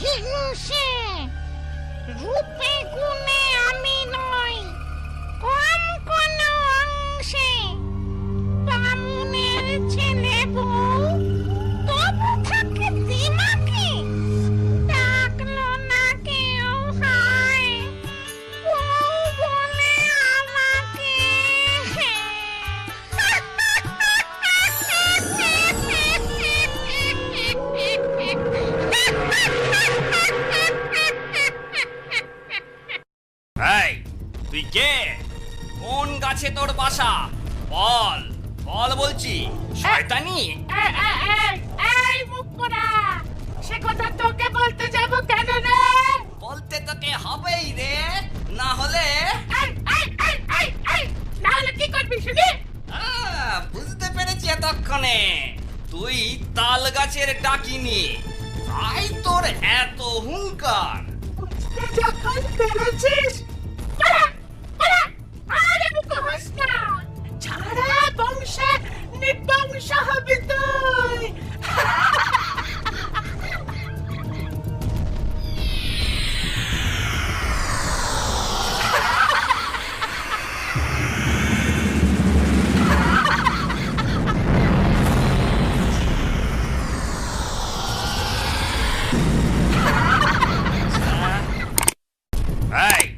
Hihinse! Rupe ভাষা বল বল বলছি শয়তানি? এই, মুখ পোড়া সে কথা তোকে বলতে যাব কেন রে? বলতে তোকে হবেই রে না হলে এই, নাহলে কি করবি শুনি? বুঝতে পেরেছি এতক্ষণে। তুই তাল গাছের ডাকিনি তাই তোর এত হুঙ্কার। যখন পেরেছিস Hey!